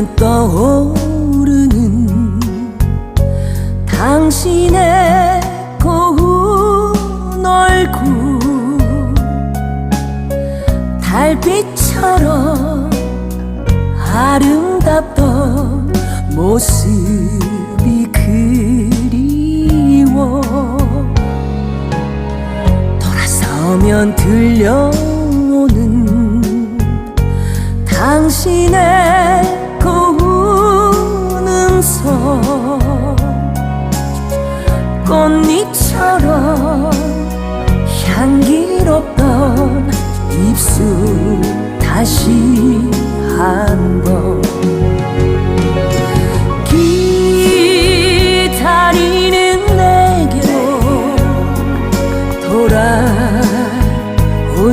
보면 떠오르는 당신의 고운 얼굴 달빛처럼 아름답던 모습이 그리워. 돌아서면 들려오는 당신의 입술 다시 한 번 기다리는 내게로 돌아올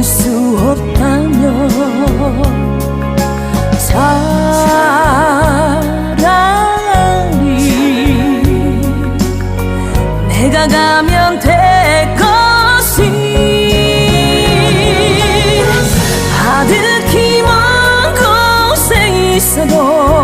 수 我。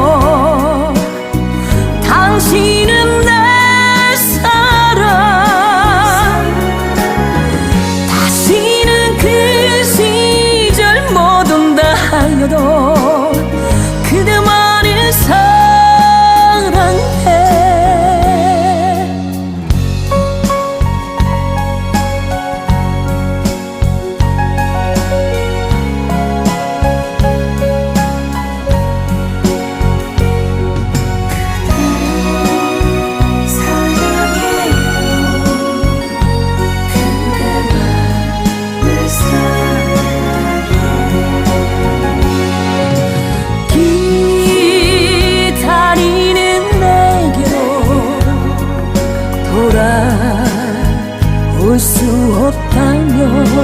돌아올 수 없다면